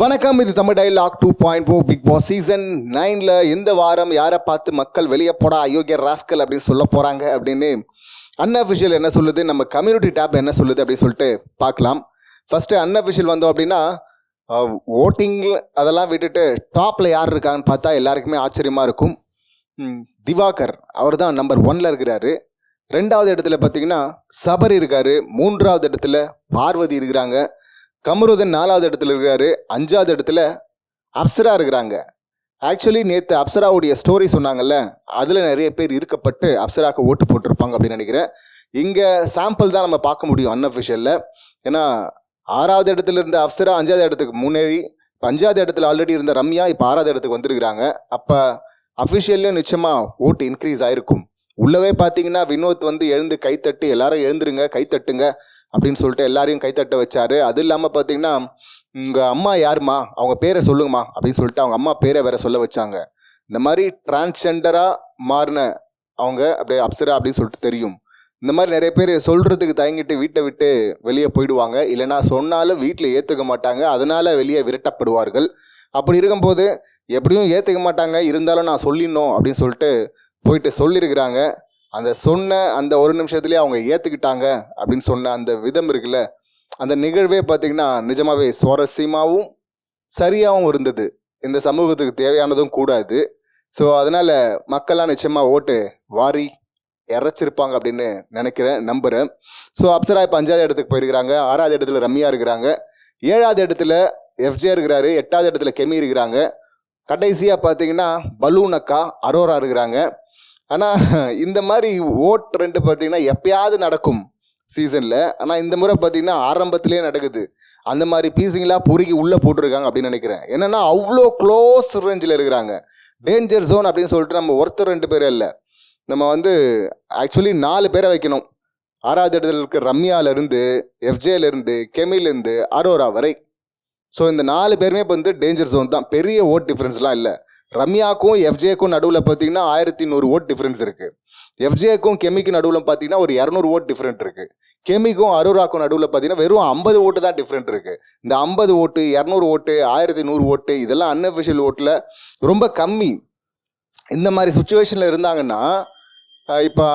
வணக்கம் இது Tamil dialogue two point four bigg boss season நைனில் இந்த வாரம் யாரை பார்த்து மக்கள் வெளியே போட அயோக்கிய ராஸ்கல் அப்படின்னு சொல்ல போகிறாங்க அப்படின்னு அன்அஃபிஷியல் என்ன சொல்லுது நம்ம கம்யூனிட்டி டேப் என்ன சொல்லுது அப்படின்னு சொல்லிட்டு பார்க்கலாம். ஃபஸ்ட்டு அன்அஃபிஷியல் வந்தோம் அப்படின்னா ஓட்டிங் அதெல்லாம் விட்டுட்டு டாப்பில் யார் இருக்காங்கன்னு பார்த்தா எல்லாருக்குமே ஆச்சரியமாக இருக்கும். திவாகர் அவர் தான் நம்பர் ஒன்ல இருக்கிறாரு. ரெண்டாவது இடத்துல பார்த்தீங்கன்னா சபரி இருக்கார். மூன்றாவது இடத்துல பார்வதி இருக்கிறாங்க. கமருதன் நாலாவது இடத்துல இருக்காரு. அஞ்சாவது இடத்துல அப்சரா இருக்கிறாங்க. ஆக்சுவலி நேற்று அப்சராவுடைய ஸ்டோரி சொன்னாங்கல்ல அதில் நிறைய பேர் இருக்கப்பட்டு அப்சராவுக்கு ஓட்டு போட்டிருப்பாங்க அப்படின்னு நினைக்கிறேன். இங்கே சாம்பிள் தான் நம்ம பார்க்க முடியும் அன்அஃபிஷியலில் ஏன்னா ஆறாவது இடத்துல இருந்த அப்சரா அஞ்சாவது இடத்துக்கு முன்னேறி இப்போ அஞ்சாவது இடத்துல ஆல்ரெடி இருந்த ரம்யா இப்போ ஆறாவது இடத்துக்கு வந்திருக்கிறாங்க. அப்போ அஃபிஷியல்லையும் நிச்சயமாக ஓட்டு இன்க்ரீஸ் ஆயிருக்கும். உள்ளவே பார்த்தீங்கன்னா வினோத் வந்து எழுந்து கைத்தட்டு எல்லாரும் எழுந்துருங்க கைத்தட்டுங்க அப்படின்னு சொல்லிட்டு எல்லாரையும் கைத்தட்ட வச்சாரு. அது இல்லாமல் பார்த்தீங்கன்னா உங்கள் அம்மா யாரும்மா? அவங்க பேரை சொல்லுங்கம்மா அப்படின்னு சொல்லிட்டு அவங்க அம்மா பேரை வேற சொல்ல வச்சாங்க. இந்த மாதிரி டிரான்ஸ்ஜெண்டராக மாறின அவங்க அப்படியே அப்சரா அப்படின்னு சொல்லிட்டு தெரியும். இந்த மாதிரி நிறைய பேர் சொல்கிறதுக்கு தயங்கிட்டு வீட்டை விட்டு வெளியே போயிடுவாங்க. இல்லைன்னா சொன்னாலும் வீட்டில் ஏற்றுக்க மாட்டாங்க. அதனால் வெளியே விரட்டப்படுவார்கள். அப்படி இருக்கும்போது எப்படியும் ஏற்றுக்க மாட்டாங்க. இருந்தாலும் நான் சொல்லிடணும் அப்படின்னு சொல்லிட்டு போயிட்டு சொல்லியிருக்கிறாங்க அந்த சொன்ன அந்த ஒரு நிமிஷத்துலேயே அவங்க ஏற்றுக்கிட்டாங்க அப்படின்னு சொன்ன அந்த விதம் இருக்குல்ல அந்த நிகழ்வே பார்த்திங்கன்னா நிஜமாகவே சுவாரஸ்யமாகவும் சரியாகவும் இருந்தது. இந்த சமூகத்துக்கு தேவையானதும் கூடாது. ஸோ அதனால் மக்கள்லாம் நிச்சயமாக ஓட்டு வாரி இறைச்சிருப்பாங்க அப்படின்னு நினைக்கிறேன் நம்புகிறேன் ஸோ அப்சரா இப்போ அஞ்சாவது இடத்துக்கு போயிருக்கிறாங்க ஆறாவது இடத்துல ரம்யா இருக்கிறாங்க ஏழாவது இடத்துல எஃப்ஜே இருக்கிறாரு எட்டாவது இடத்துல கெமி இருக்கிறாங்க. கடைசியாக பார்த்தீங்கன்னா பலூன் அக்கா அரோரா இருக்கிறாங்க. ஆனால் இந்த மாதிரி ஓட் ரெண்டு பார்த்தீங்கன்னா எப்பயாவது நடக்கும் சீசனில் ஆனால் இந்த முறை பார்த்திங்கன்னா ஆரம்பத்திலே நடக்குது. அந்த மாதிரி பீசிங்லாம் பொறுக்கி உள்ளே போட்டிருக்காங்க அப்படின்னு நினைக்கிறேன். என்னென்னா அவ்வளோ க்ளோஸ் ரேஞ்சில் இருக்கிறாங்க. டேஞ்சர் ஜோன் அப்படின்னு சொல்லிட்டு நம்ம ஒருத்தர் ரெண்டு பேர் இல்லை. நம்ம வந்து ஆக்சுவலி நாலு பேரை வைக்கணும். ஆறாவது இடத்துல இருக்க ரம்யாவிலேருந்து எஃப்ஜேலேருந்து கெமிலேருந்து அரோரா வரை. ஸோ இந்த நாலு பேருமே இப்போ வந்து டேஞ்சர் ஜோன் தான். பெரிய ஓட் டிஃப்ரென்ஸ்லாம் இல்லை. ரம்யாக்கும் எஃப்ஜேக்கும் நடுவில் பார்த்தீங்கன்னா ஆயிரத்தி நூறு ஓட் டிஃப்ரென்ஸ் இருக்குது எஃப்ஜேக்கும் கெமிக்கு நடுவில் பார்த்தீங்கன்னா ஒரு இரநூறு ஓட் டிஃப்ரெண்ட் இருக்குது கெமிக்கும் அரோராக்கும் நடுவில் பார்த்தீங்கன்னா வெறும் ஐம்பது ஓட்டு தான் டிஃப்ரெண்ட் இருக்குது இந்த ஐம்பது ஓட்டு இரநூறு ஓட்டு ஆயிரத்தி நூறு ஓட்டு இதெல்லாம் அன்அஃபிஷியல் ஓட்டில் ரொம்ப கம்மி. இந்த மாதிரி சுச்சுவேஷனில் இருந்தாங்கன்னா இப்போ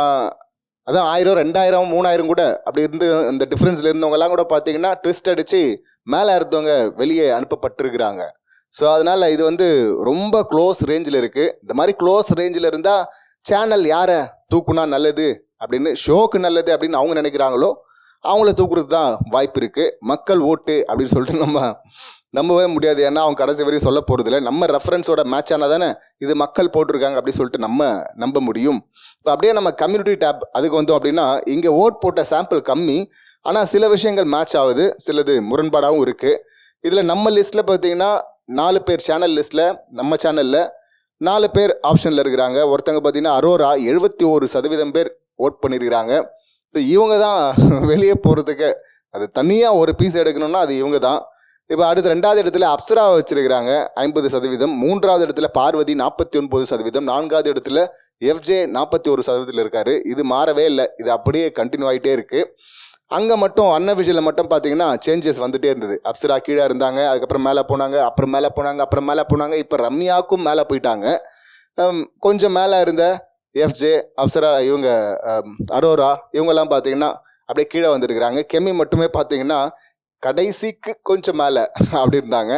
அதான் ஆயிரம் ரெண்டாயிரம் மூணாயிரம் கூட அப்படி இருந்து அந்த டிஃப்ரென்ஸில் இருந்தவங்கலாம் கூட பார்த்தீங்கன்னா ட்விஸ்ட் அடித்து மேலே இருந்தவங்க வெளியே அனுப்பப்பட்டிருக்கிறாங்க. ஸோ அதனால் இது வந்து ரொம்ப க்ளோஸ் ரேஞ்சில் இருக்குது இந்த மாதிரி க்ளோஸ் ரேஞ்சில் இருந்தால் சேனல் யாரை தூக்குனா நல்லது அப்படின்னு ஷோக்கு நல்லது அப்படின்னு அவங்க நினைக்கிறாங்களோ அவங்கள தூக்குறது தான் வாய்ப்பு இருக்குது மக்கள் ஓட்டு அப்படின்னு சொல்லிட்டு நம்ம நம்பவே முடியாது. ஏன்னா அவங்க கடைசி வரையும் சொல்ல போகிறதில்ல நம்ம ரெஃபரன்ஸோட மேட்ச் ஆனால் தானே இது மக்கள் போட்டிருக்காங்க அப்படின்னு சொல்லிட்டு நம்ம நம்ப முடியும். இப்போ அப்படியே நம்ம கம்யூனிட்டி டேப் அதுக்கு வந்தோம் அப்படின்னா இங்கே ஓட் போட்ட சாம்பிள் கம்மி. ஆனால் சில விஷயங்கள் மேட்ச் ஆகுது. சிலது முரண்பாடாகவும் இருக்குது இதில் நம்ம லிஸ்ட்டில் பார்த்தீங்கன்னா நாலு பேர் சேனல் லிஸ்ட்டில் நம்ம சேனலில் நாலு பேர் ஆப்ஷனில் இருக்கிறாங்க. ஒருத்தங்க பார்த்தீங்கன்னா அரோரா எழுபத்தி ஒரு சதவீதம் பேர் ஓட் பண்ணியிருக்கிறாங்க. இப்போ இவங்க தான் வெளியே போகிறதுக்கு அது தனியாக ஒரு பீஸ் எடுக்கணும்னா அது இவங்க தான். இப்போ அடுத்து ரெண்டாவது இடத்துல அப்சரா வச்சிருக்கிறாங்க. ஐம்பது சதவீதம். மூன்றாவது இடத்துல பார்வதி நாற்பத்தி ஒன்பது சதவீதம். நான்காவது இடத்துல எஃப்ஜே நாற்பத்தி ஒரு சதவீதத்தில் இருக்காரு. இது மாறவே இல்லை. இது அப்படியே கண்டினியூ ஆகிட்டே இருக்கு. அங்கே மட்டும் அன்னவிஷியில் மட்டும் பார்த்தீங்கன்னா சேஞ்சஸ் வந்துட்டே இருந்தது. அப்சரா கீழே இருந்தாங்க. அதுக்கப்புறம் மேலே போனாங்க. அப்புறம் மேலே போனாங்க. அப்புறம் மேலே போனாங்க. இப்போ ரம்யாவுக்கும் மேலே போயிட்டாங்க. கொஞ்சம் மேலே இருந்த எஃப்ஜே அப்சரா இவங்க அரோரா இவங்கெல்லாம் பார்த்தீங்கன்னா அப்படியே கீழே வந்திருக்கிறாங்க. கெமி மட்டுமே பார்த்தீங்கன்னா கடைசிக்கு கொஞ்சம் மேலே அப்படி இருந்தாங்க.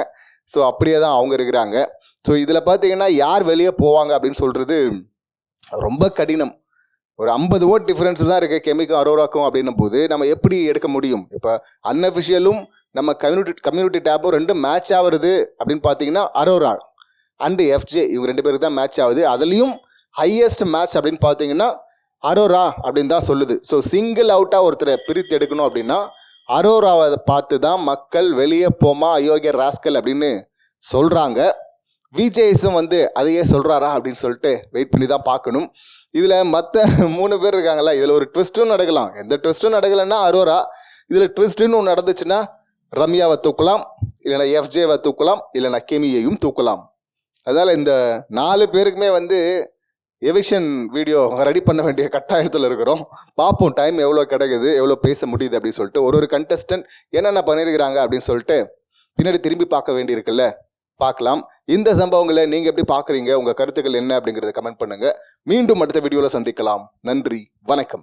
ஸோ அப்படியே தான் அவங்க இருக்கிறாங்க. ஸோ இதில் பார்த்தீங்கன்னா யார் வெளியே போவாங்க அப்படின்னு சொல்கிறது ரொம்ப கடினம். ஒரு ஐம்பது ஓட் டிஃப்ரென்ஸ் தான் இருக்குது கெமிக்கும் அரோராக்கும் அப்படின்னும் போது நம்ம எப்படி எடுக்க முடியும்? இப்போ அன்அஃபிஷியலும் நம்ம கம்யூனிட்டி கம்யூனிட்டி டேப்பும் ரெண்டும் மேட்ச் ஆகுறது அப்படின்னு பார்த்தீங்கன்னா அரோரா அண்டு எஃப்ஜே இவங்க ரெண்டு பேருக்கு தான் மேட்ச் ஆகுது. அதுலேயும் ஹையஸ்ட் மேட்ச் அப்படின்னு பார்த்தீங்கன்னா அரோரா அப்படின்னு தான் சொல்லுது. ஸோ சிங்கிள் அவுட்டாக ஒருத்தரை பிரித்து எடுக்கணும் அப்படின்னா அரோராவை பார்த்து தான் மக்கள் வெளியே போமா அயோக்கிய ராஸ்கல் அப்படின்னு சொல்கிறாங்க விஜேஸும் வந்து அதையே சொல்கிறாரா அப்படின்னு சொல்லிட்டு வெயிட் பண்ணி தான் பார்க்கணும். இதில் மற்ற மூணு பேர் இருக்காங்களா இதில் ஒரு ட்விஸ்ட்டும் நடக்கலாம். எந்த ட்விஸ்ட்டும் நடக்கலைன்னா அரோரா இதில் ட்விஸ்ட்டுன்னு ஒன்று நடந்துச்சுன்னா ரம்யாவை தூக்கலாம் இல்லைனா எஃப்ஜேவை தூக்கலாம் இல்லைனா கெமியையும் தூக்கலாம். அதனால் இந்த நாலு பேருக்குமே வந்து எவிக்ஷன் வீடியோ ரெடி பண்ண வேண்டிய கட்டாயத்தில் இருக்கிறோம். பார்ப்போம் டைம் எவ்வளோ கிடைக்குது எவ்வளோ பேச முடியுது அப்படின்னு சொல்லிட்டு ஒரு ஒரு கண்டஸ்டன்ட் என்னென்ன பண்ணியிருக்கிறாங்க அப்படின்னு சொல்லிட்டு பின்னாடி திரும்பி பார்க்க வேண்டியிருக்குல்ல. பார்க்கலாம். இந்த சம்பவங்களை நீங்கள் எப்படி பார்க்குறீங்க? உங்கள் கருத்துக்கள் என்ன அப்படிங்கிறத கமெண்ட் பண்ணுங்கள் மீண்டும் அடுத்த வீடியோவில் சந்திக்கலாம். நன்றி வணக்கம்.